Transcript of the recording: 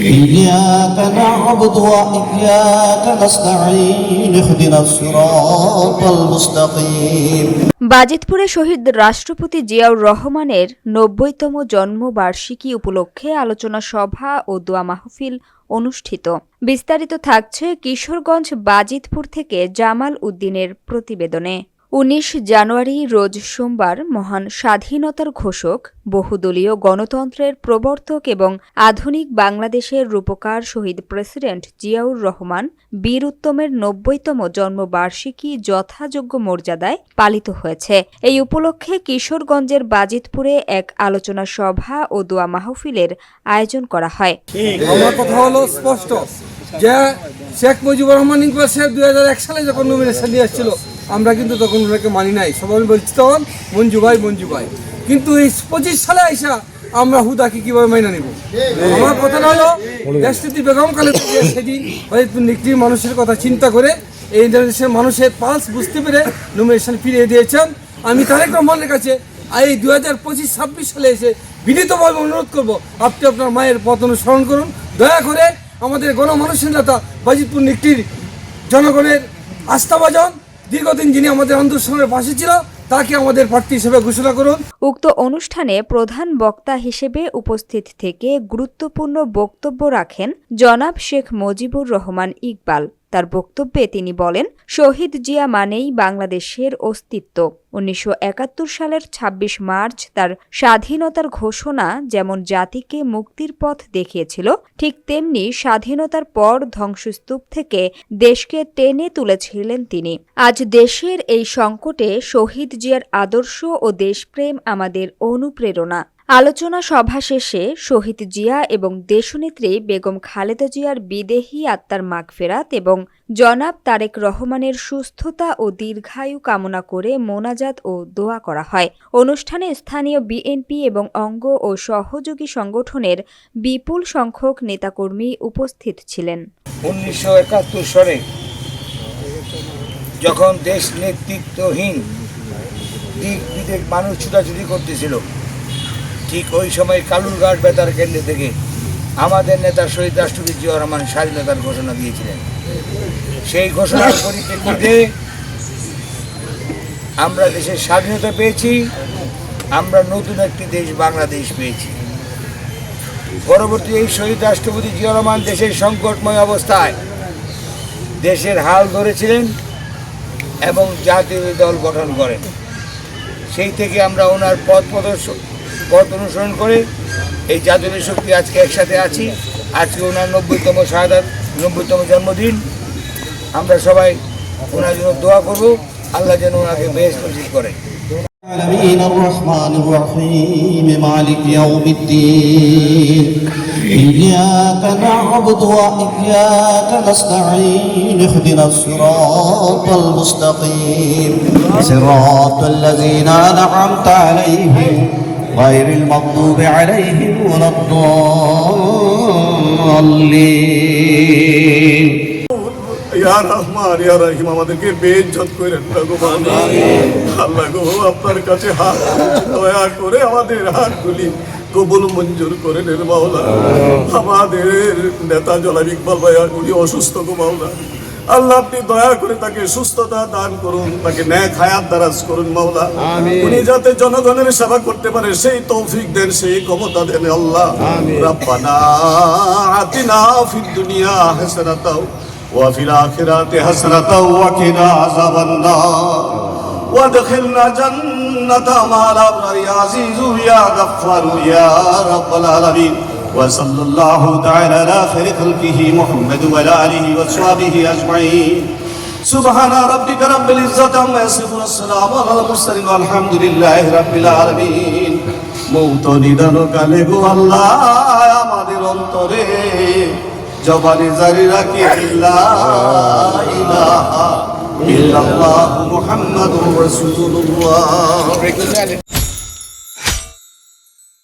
إياك نعبد وإياك نستعين اهدنا الصراط المستقيم বাজিতপুরে শহীদ রাষ্ট্রপতি জিয়াউর রহমানের নব্বইতম জন্মবার্ষিকী উপলক্ষে আলোচনা সভা ও দোয়া মাহফিল অনুষ্ঠিত বিস্তারিত থাকছে কিশোরগঞ্জ বাজিতপুর থেকে জামাল উদ্দিনের প্রতিবেদনে উনিশ জানুয়ারি রোজ সোমবার মহান স্বাধীনতার ঘোষক, বহুদলীয় গণতন্ত্রের প্রবর্তক এবং আধুনিক বাংলাদেশের রূপকার শহীদ প্রেসিডেন্ট জিয়াউর রহমান বীর উত্তমের নব্বইতম জন্মবার্ষিকী যথাযোগ্য মর্যাদায় পালিত হয়েছে। এই উপলক্ষে কিশোরগঞ্জের বাজিতপুরে এক আলোচনা সভা ও দোয়া মাহফিলের আয়োজন করা হয়। কথা হলো স্পষ্ট যে শেখ মুজিবুর রহমান সালে যখন নমিনেশন নিয়ে এসেছিল আমরা কিন্তু তখন ওনাকে মানি নাই। সবাই বলছি, তখন মঞ্জু ভাই মঞ্জু ভাই। কিন্তু এই পঁচিশ সালে আইসা আমরা হুদাকে কীভাবে মাইনা নিব? আমার কথা হলো, দেশটিতে বেগম কালে সেদিন হয়তো নিকটির মানুষের কথা চিন্তা করে এই দেশের মানুষের পালস বুঝতে পেরে নমিনেশন ফিরিয়ে দিয়েছেন। আমি তারেক রহমানের কাছে এই দু হাজার পঁচিশ, ছাব্বিশ সালে এসে বিনীতভাবে অনুরোধ করব, আপনি আপনার মায়ের পথ অনুসরণ করুন। দয়া করে আমাদের গণমানুষের নেতা বাজিতপুর নিকটির জনগণের আস্থাভাজন দীর্ঘদিন যিনি আমাদের আন্দোলনের পাশে ছিল, তাকে আমাদের প্রার্থী হিসেবে ঘোষণা করুন। উক্ত অনুষ্ঠানে প্রধান বক্তা হিসেবে উপস্থিত থেকে গুরুত্বপূর্ণ বক্তব্য রাখেন জনাব শেখ মুজিবুর রহমান ইকবাল। তার বক্তব্যে তিনি বলেন, শহীদ জিয়া মানেই বাংলাদেশের অস্তিত্ব। উনিশশো একাত্তর সালের ২৬ মার্চ তার স্বাধীনতার ঘোষণা যেমন জাতিকে মুক্তির পথ দেখিয়েছিল, ঠিক তেমনি স্বাধীনতার পর ধ্বংসস্তূপ থেকে দেশকে টেনে তুলেছিলেন তিনি। আজ দেশের এই সংকটে শহীদ জিয়ার আদর্শ ও দেশপ্রেম আমাদের অনুপ্রেরণা। আলোচনা সভা শেষে শহীদ জিয়া এবং দেশনেত্রী বেগম খালেদা জিয়ার বিদেহী আত্মার মাগফেরাত এবং জনাব তারেক রহমানের সুস্থতা ও দীর্ঘায়ু কামনা করে মোনাজাত ও দোয়া করা হয়। অনুষ্ঠানে স্থানীয় বিএনপি এবং অঙ্গ ও সহযোগী সংগঠনের বিপুল সংখ্যক নেতাকর্মী উপস্থিত ছিলেন। উনিশশো একাত্তর সালে যখন দেশ নেতৃত্বহীন মানুষ ছুটাছুটি করতেছিল ঠিক ওই সময় কালুরঘাট বেতার কেন্দ্র থেকে আমাদের নেতা শহীদ রাষ্ট্রপতি জিয়া রহমান স্বাধীনতার ঘোষণা দিয়েছিলেন। সেই ঘোষণার পরিপ্রেক্ষিতে আমরা দেশের স্বাধীনতা পেয়েছি, আমরা নতুন একটি দেশ বাংলাদেশ পেয়েছি। পরবর্তী এই শহীদ রাষ্ট্রপতি জিয়া রহমান দেশের সংকটময় অবস্থায় দেশের হাল ধরেছিলেন এবং জাতীয় দল গঠন করেন। সেই থেকে আমরা ওনার পথ প্রদর্শন পথ অনুসরণ করে এই জাতীয় শক্তি আজকে একসাথে আছি আজকে ওনার নব্বইতম শাহাদাত নব্বইতম জন্মদিন আমরা সবাই ওনার জন্য দোয়া করব আল্লাহ যেন ওনাকে বেশ নসিব করেন العالمين الرحمن الرحيم مالك يوم الدين إياك نعبد وإياك نستعين اهدنا الصراط المستقيم صراط الذين أنعمت عليهم غير المغضوب عليهم ولا الضالين ইয়া রহমান ইয়া রহিম আমাদেরকে বেজ্জত করেন না গো বাবা। আল্লাহ গো আপনার কাছে হাত তুলছি, দয়া করে আমাদের হাতগুলি কবুল মঞ্জুর করে নেন মাওলা আমাদের নেতা জনাব ইকবাল ভাইয়া উনি অসুস্থ গো মাওলা আল্লাহ আপনি দয়া করে তাকে সুস্থতা দান করুন তাকে ন্যায় খায়াত দারাজ করুন মাওলা। উনি যাতে জনগণের সেবা করতে পারে সেই তৌফিক দেন সেই ক্ষমতা দেন আল্লাহ। রাব্বানা আতিনা ফিদ দুনিয়া হাসানাতাও ওয়া ফিল আখিরাতি হাসানাতাও ওয়া কিনা আযাবান্নার। ওয়া দখিলনা জান্নাতা মা আল আবরার ইয়া আজিজু وصلى الله تعالى على خير خلقه محمد وعلى آله وصحبه أجمعين سبحان ربك رب العزة عما يصفون السلام على المرسلين والحمد لله رب العالمين মৌত নিদান কালে গো আল্লাহ আমাদের অন্তরে জবানে জারি রাখি আল্লাহ ইলাহা ইল্লাল্লাহু মুহাম্মাদুর রাসূলুল্লাহ